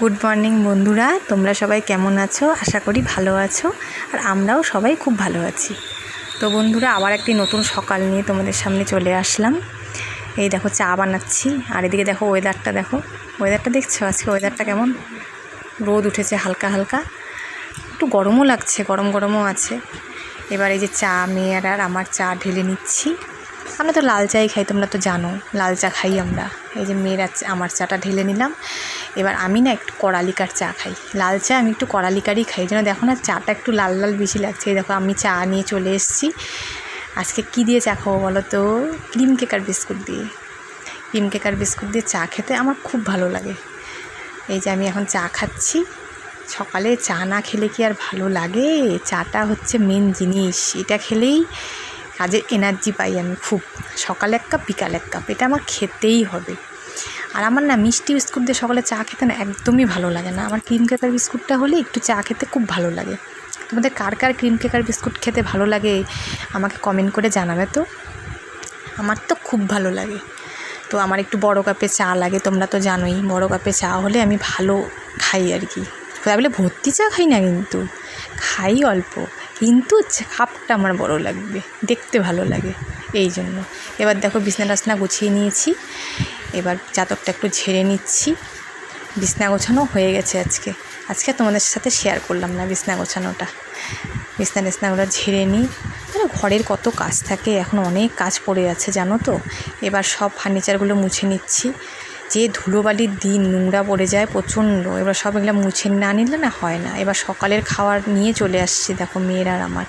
Good morning বন্ধুরা। তোমরা সবাই কেমন আছো? আশা করি ভালো আছো। আর আমরাও সবাই খুব ভালো আছি। তো বন্ধুরা, আবার একটি নতুন সকাল নিয়ে তোমাদের সামনে চলে আসলাম। এই দেখো, চা বানাচ্ছি। আর এদিকে দেখো ওয়েদারটা দেখো। ওয়েদারটা দেখছ? আজকে ওয়েদারটা কেমন? রোদ উঠেছে হালকা হালকা। একটু গরমও লাগছে, গরম, গরমও আছে। এবার এই যে চা মেয়ের আর আমার চা ঢেলে নিচ্ছি। আমরা তো লাল চাই খাই, তোমরা তো জানো। লাল চা খাই আমরা। এই যে মেয়েরা আমার চাটা ঢেলে নিলাম। এবার আমি না একটু কড়ালিকার চা খাই। লাল চা আমি একটু কড়ালিকারই খাই। যেন দেখো না চাটা একটু লাল লাল বেশি লাগছে। দেখো আমি চা নিয়ে চলে এসেছি। আজকে কী দিয়ে চা খাব বলো তো? ক্রিম কেকার বিস্কুট দিয়ে। ক্রিম কেকার বিস্কুট দিয়ে চা খেতে আমার খুব ভালো লাগে। এই যে আমি এখন চা খাচ্ছি। সকালে চা না খেলে কি আর ভালো লাগে? চাটা হচ্ছে মেন জিনিস। এটা খেলেই কাজের এনার্জি পাই আমি খুব। সকালে এক কাপ বিকাল এক কাপ এটা আমার খেতেই হবে। আর আমার না মিষ্টি বিস্কুট দিয়ে সকালে চা খেতে না একদমই ভালো লাগে না। আমার ক্রিম কেকার বিস্কুটটা হলে একটু চা খেতে খুব ভালো লাগে। তোমাদের কার কার ক্রিম কেকার বিস্কুট খেতে ভালো লাগে আমাকে কমেন্ট করে জানাবে তো। আমার তো খুব ভালো লাগে। তো আমার একটু বড় কাপে চা লাগে, তোমরা তো জানোই। বড় কাপে চা হলে আমি ভালো খাই আর কি। তাই বলে, ভর্তি চা খাই না কিন্তু? খাই অল্প, কিন্তু কাপটা আমার বড় লাগবে। দেখতে ভালো লাগে। এই জন্য। এবার দেখো বিছনা টাসনা গুছিয়ে নিয়েছি। এবার চাদরটা একটু ঝেড়ে নিচ্ছি। বিছনা গোছানো হয়ে গেছে আজকে। আজকে তোমাদের সাথে শেয়ার করলাম না বিছনা গোছানোটা। বিছনা টিছনাগুলো ঝেড়ে নিই। মানে ঘরের কত কাজ থাকে, এখন অনেক কাজ পড়ে আছে, জানো তো? এবার সব ফার্নিচারগুলো মুছে নিচ্ছি। যে ধুলোবালির দিন নোংরা পড়ে যায় প্রচণ্ড, এবার সব এগুলো মুছে না নিলে না হয় না। এবার সকালের খাবার নিয়ে চলে আসছি, দেখো মেয়েরা আমার।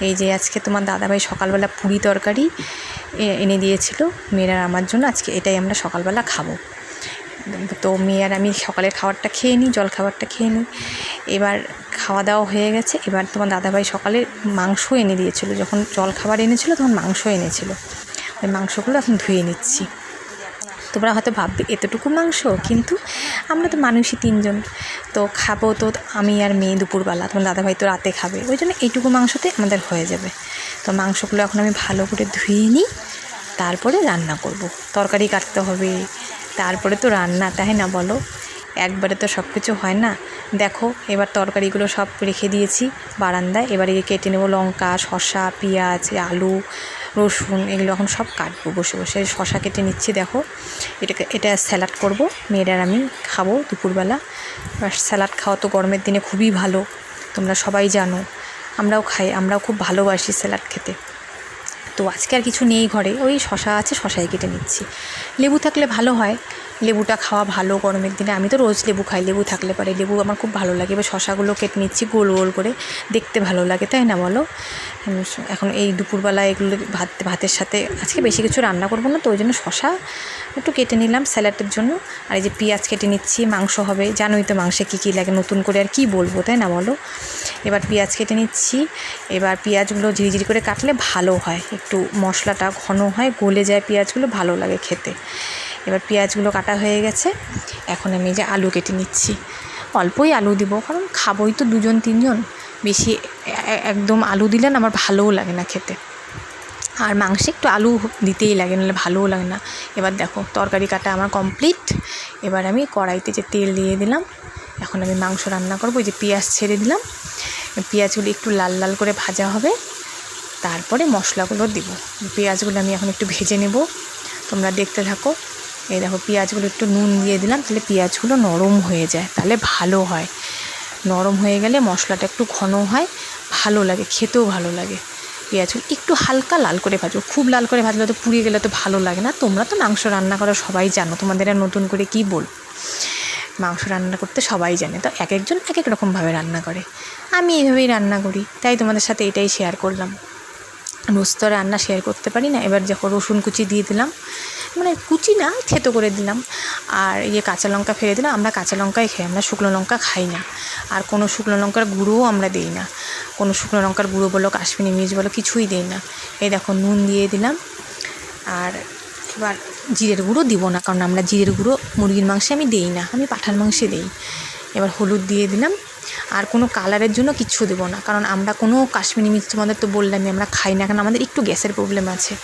এই যে আজকে তোমার দাদাভাই সকালবেলা পুরি তরকারি এনে দিয়েছিল। মেয়েরা আমার জন্য আজকে এটাই আমরা সকালবেলা খাব। তো মেয়ে আর আমি সকালের খাবারটা খেয়ে নিই, জল খাবারটা খেয়ে নিই। এবার খাওয়া দাওয়া হয়ে গেছে। এবার তোমার দাদাভাই সকালে মাংস এনে দিয়েছিল। যখন জল খাবার এনেছিল তখন মাংস এনেছিল। ওই মাংসগুলো এখন ধুয়ে নিচ্ছি। তোমরা হয়তো ভাববে, এতটুকু মাংস? কিন্তু আমরা তো মানুষই তিনজন। তো খাব তো আমি আর মেয়ে দুপুরবেলা। তোমার দাদাভাই তো রাতে খাবে। ওই জন্য এইটুকু মাংসতে আমাদের হয়ে যাবে। তো মাংসগুলো এখন আমি ভালো করে ধুয়ে নিই, তারপরে রান্না করব। তরকারি কাটতে হবে, তারপরে তো রান্না, তাই না বলো? একবারে তো সব কিছু হয় না। দেখো, এবার তরকারিগুলো সব রেখে দিয়েছি বারান্দায়। এবারে কেটে নেব লঙ্কা, শসা, পেঁয়াজ, আলু, রসুন, এগুলো এখন সব কাটবো বসে বসে। শসা কেটে নিচ্ছি, দেখো। এটাকে, এটা স্যালাড করব। মেয়েরা আমি খাব দুপুরবেলা। স্যালাড খাওয়া তো গরমের দিনে খুবই ভালো, তোমরা সবাই জানো। আমরাও খাই, আমরাও খুব ভালোবাসি স্যালাড খেতে। তো আজকে আর কিছু নেই ঘরে, ওই শশা আছে, শশাই কেটে নিচ্ছি। লেবু থাকলে ভালো হয়, লেবুটা খাওয়া ভালো গরমের দিনে। আমি তো রোজ লেবু খাই, লেবু থাকলে পারে লেবু আমার খুব ভালো লাগে। এবার শশাগুলো কেটে নিচ্ছি গোল গোল করে, দেখতে ভালো লাগে, তাই না বলো? এখন এই দুপুরবেলা এগুলো ভাত, ভাতের সাথে আজকে বেশি কিছু রান্না করব না, তো ওই জন্য শশা একটু কেটে নিলাম স্যালাডের জন্য। আর এই যে পেঁয়াজ কেটে নিচ্ছি, মাংস হবে, জানোই তো মাংসে কী কী লাগে, নতুন করে আর কি বলব, তাই না বলো? এবার পেঁয়াজ কেটে নিচ্ছি। এবার পেঁয়াজগুলো ঝিরিঝিরি করে কাটলে ভালো হয়। একটু মশলাটা ঘন হয়, গলে যায় পেঁয়াজগুলো, ভালো লাগে খেতে। এবার পেঁয়াজগুলো কাটা হয়ে গেছে। এখন আমি যে আলু কেটে নিচ্ছি। অল্পই আলু দিব, কারণ খাবোই তো দুজন, তিনজন। বেশি একদম আলু দিলেন আমার ভালোও লাগে না খেতে। আর মাংসে একটু আলু দিতেই লাগে, নাহলে ভালোও লাগে না। এবার দেখো, তরকারি কাটা আমার কমপ্লিট। এবার আমি কড়াইতে যে তেল দিয়ে দিলাম, এখন আমি মাংস রান্না করব ওই যে পেঁয়াজ ছেড়ে দিলাম। পেঁয়াজগুলো একটু লাল লাল করে ভাজা হবে। তারপরে মশলাগুলো দিব। পেঁয়াজগুলো আমি এখন একটু ভেজে নেব। তোমরা দেখতে থাকো। এই দেখো, পেঁয়াজগুলো একটু নুন দিয়ে দিলাম, তাহলে পেঁয়াজগুলো নরম হয়ে যায়, তাহলে ভালো হয়। নরম হয়ে গেলে মশলাটা একটু ঘন হয়, ভালো লাগে, খেতেও ভালো লাগে। পেঁয়াজগুলো একটু হালকা লাল করে ভাজবো। খুব লাল করে ভাজলে তো পুড়িয়ে গেলে তো ভালো লাগে না। তোমরা তো মাংস রান্না করো, সবাই জানো। তোমাদের নতুন করে কী বল মাংস রান্না করতে সবাই জানে, তো এক একজন এক এক রকমভাবে রান্না করে। আমি এইভাবেই রান্না করি, তাই তোমাদের সাথে এটাই শেয়ার করলাম। রোজ তো রান্না শেয়ার করতে পারি না, এবার যখন রসুন কুচি দিয়ে দিলাম। মানে কুচি না, থেতো করে দিলাম। আর ইয়ে কাঁচা লঙ্কা ফেলে দিলাম, আমরা কাঁচা লঙ্কাই খাই, আমরা শুকনো লঙ্কা খাই না। আর কোনো শুকনো লঙ্কার গুঁড়োও আমরা দিই না। কোনো শুকনো লঙ্কার গুঁড়ো বলো, কাশ্মীরি মির্চ বলো, কিছুই দিই না। এই দেখো নুন দিয়ে দিলাম। আর এবার জিরের গুঁড়ো দিব না, কারণ আমরা জিরের গুঁড়ো মুরগির মাংসে আমি দিই না, আমি পাঠার মাংসে দিই। এবার হলুদ দিয়ে দিলাম। আর কোনো কালারের জন্য কিচ্ছু দেবো না, কারণ আমরা কোনো কাশ্মীরি মির্চ তোমাদের তো বললামই, আমরা খাই না, কারণ আমাদের একটু গ্যাসের প্রবলেম আছে।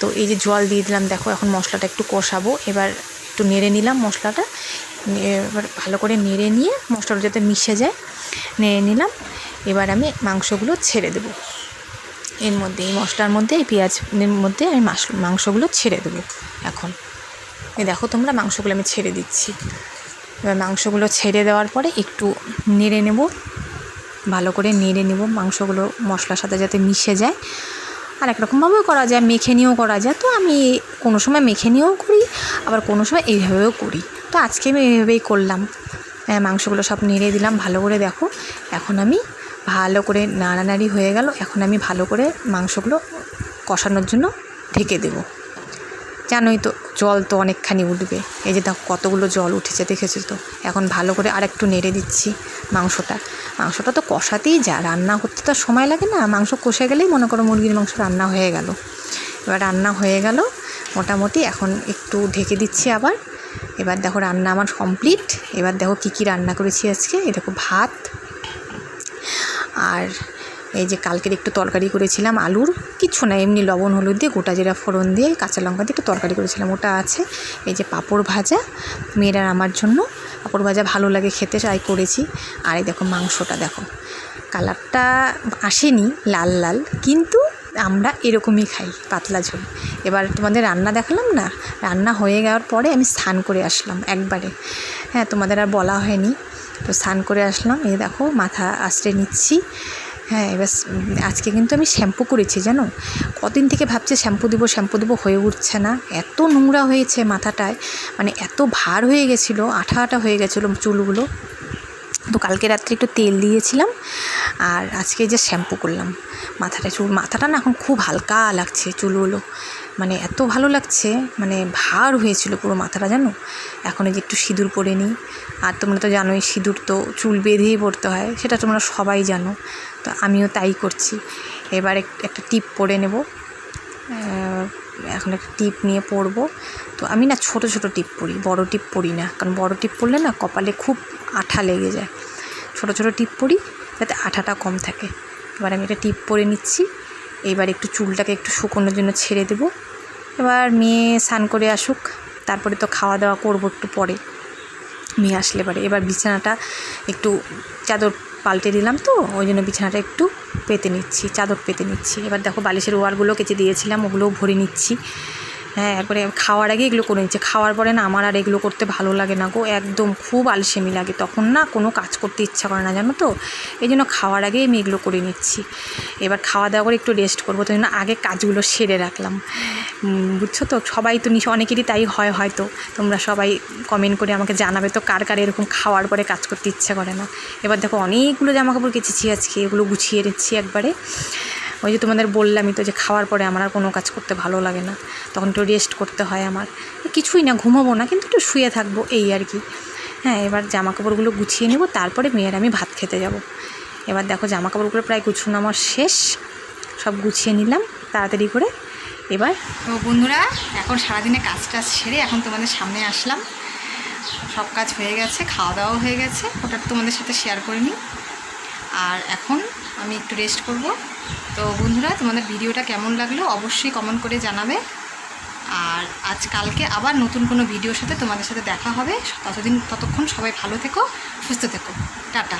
তো এই যে জল দিয়ে দিলাম, দেখো এখন মশলাটা একটু কষাবো। এবার একটু নেড়ে নিলাম মশলাটা। এবার ভালো করে নেড়ে নিয়ে মশলাটা যাতে মিশে যায়, নেড়ে নিলাম। এবার আমি মাংসগুলো ছেড়ে দেবো। এর মধ্যে এই মশলার মধ্যে এই পেঁয়াজের মধ্যে আমি মাস মাংসগুলো ছেড়ে দেবো এখন। এই দেখো তোমরা মাংসগুলো আমি ছেড়ে দিচ্ছি। এবার মাংসগুলো ছেড়ে দেওয়ার পরে একটু নেড়ে নেব ভালো করে নেড়ে নেব। মাংসগুলো মশলার সাথে যাতে মিশে যায়। আর একরকমভাবেও করা যায় মেখে নিয়েও করা যায়। তো আমি কোনো সময় মেখে নিয়েও করি আবার কোনো সময় এইভাবেও করি। তো আজকে আমি এইভাবেই করলাম। হ্যাঁ, মাংসগুলো সব নেড়ে দিলাম ভালো করে দেখো। এখন আমি ভালো করে নাড়ানাড়ি হয়ে গেল। এখন আমি ভালো করে মাংসগুলো কষানোর জন্য ঢেকে দেবো। জানোই তো, জল তো অনেকখানি উঠবে। এই যে দেখো, কতগুলো জল উঠেছে, দেখেছ তো? এখন ভালো করে আর একটু নেড়ে দিচ্ছি মাংসটা। মাংসটা তো কষাতেই যা, রান্না করতে তো সময় লাগে না। মাংস কষে গেলেই মনে করো মুরগির মাংস রান্না হয়ে গেল। এবার রান্না হয়ে গেল। মোটামুটি এখন একটু ঢেকে দিচ্ছি আবার। এবার দেখো রান্না আমার কমপ্লিট। এবার দেখো কী কী রান্না করেছি আজকে। এই দেখো ভাত আর এই যে কালকের একটু তরকারি করেছিলাম আলুর কিছু না, এমনি লবণ, হলুদ দিয়ে, গোটা জিরা ফোড়ন দিয়ে, কাঁচা লঙ্কা দিয়ে একটু তরকারি করেছিলাম। ওটা আছে, এই যে পাঁপড় ভাজা, মেয়েরা আমার জন্য। পাঁপড় ভাজা ভালো লাগে খেতে তাই করেছি। আর এই দেখো মাংসটা, দেখো। কালারটা আসেনি, লাল লাল, কিন্তু আমরা এরকমই খাই, পাতলা ঝোল। এবার তোমাদের রান্না দেখালাম না? রান্না হয়ে যাওয়ার পরে আমি স্নান করে আসলাম, একবারে। হ্যাঁ তোমাদের আর বলা হয়নি। তো স্নান করে আসলাম। এই দেখো, মাথা আশ্রে নিচ্ছি। হ্যাঁ এবার আজকে কিন্তু আমি শ্যাম্পু করেছি, জানো? কদিন থেকে ভাবছি শ্যাম্পু দেবো শ্যাম্পু দেবো, হয়ে উঠছে না। এত নোংরা হয়েছে মাথাটায় মানে এত ভার হয়ে গেছিল আঠা আঠা হয়ে গেছিল চুলগুলো। তো কালকে রাত্রে একটু তেল দিয়েছিলাম, আর আজকে যে শ্যাম্পু করলাম। মাথাটা চুল, মাথাটা না এখন খুব হালকা লাগছে চুলগুলো। মানে এত ভালো লাগছে মানে ভার হয়েছিল পুরো মাথাটা, জানো? এখন এই যে একটু সিঁদুর পরে নিই। আর তোমরা তো জানোই, সিঁদুর তো চুল বেঁধেই পড়তে হয়, সেটা তোমরা সবাই জানো। তো আমিও তাই করছি। এবার একটা টিপ পরে নেব। এখন একটা টিপ নিয়ে পরবো। তো আমি না ছোট ছোট টিপ পরি, বড় টিপ পরি না। কারণ বড় টিপ পরলে না কপালে খুব আঠা লেগে যায়। ছোট ছোট টিপ পরি, যাতে আঠাটা কম থাকে। এবার আমি একটা টিপ পরে নিচ্ছি। এবার একটু চুলটাকে একটু শুকোনোর জন্য ছেড়ে দেব। এবার মেয়ে স্নান করে আসুক, তারপরে তো খাওয়া দাওয়া করব একটু পরে। মেয়ে আসলে পারে। এবার বিছানাটা একটু চাদর পাল্টে দিলাম তো, ওই জন্য বিছানাটা একটু পেতে নিচ্ছি, চাদর পেতে নিচ্ছি। এবার দেখো বালিশের ওয়ারগুলো কেচে দিয়েছিলাম, ওগুলোও ভরে নিচ্ছি। হ্যাঁ একবারে খাওয়ার আগে এগুলো করে নিচ্ছে। খাওয়ার পরে না আমার আর এগুলো করতে ভালো লাগে না গো, একদম খুব আলসেমি লাগে। তখন না কোনো কাজ করতে ইচ্ছা করে না, জানো তো? এই জন্য খাওয়ার আগেই আমি এগুলো করে নিচ্ছি। এবার খাওয়া দাওয়া করে একটু রেস্ট করব তো জন্য আগে কাজগুলো সেরে রাখলাম। বুঝছ তো? সবাই তো নিশ্চয়, অনেকেরই তাই হয় হয়তো। তোমরা সবাই কমেন্ট করে আমাকে জানাবে তো কার কার এরকম খাওয়ার পরে কাজ করতে ইচ্ছা করে না। এবার দেখো অনেকগুলো জামা কাপড় কেচেছি আজকে, এগুলো গুছিয়ে রেখেছি একবারে। ওই যে তোমাদের বললামই তো যে খাওয়ার পরে আমার আর কোনো কাজ করতে ভালো লাগে না। তখন একটু রেস্ট করতে হয় আমার। কিছুই না, ঘুমাবো না, কিন্তু একটু শুয়ে থাকব, এই আর কি। হ্যাঁ এবার জামা কাপড়গুলো গুছিয়ে নেব, তারপরে মেয়ের আমি ভাত খেতে যাব। এবার দেখো জামা কাপড়গুলো প্রায় গুছানো আমার শেষ। সব গুছিয়ে নিলাম, তাড়াতাড়ি করে। এবার তো বন্ধুরা, এখন সারাদিনে কাজ টাজ সেরে এখন তোমাদের সামনে আসলাম। সব কাজ হয়ে গেছে, খাওয়া দাওয়াও হয়ে গেছে। ওটা তোমাদের সাথে শেয়ার করে নিই। আর এখন আমি একটু রেস্ট করব। তো বন্ধুরা, তোমাদের ভিডিওটা কেমন লাগল অবশ্যই কমেন্ট করে জানাবে। আর আজ কালকে আবার নতুন কোনো ভিডিওর সাথে তোমাদের সাথে দেখা হবে। ততদিন, ততক্ষণ সবাই ভালো থেকো, সুস্থ থেকো। টাটা।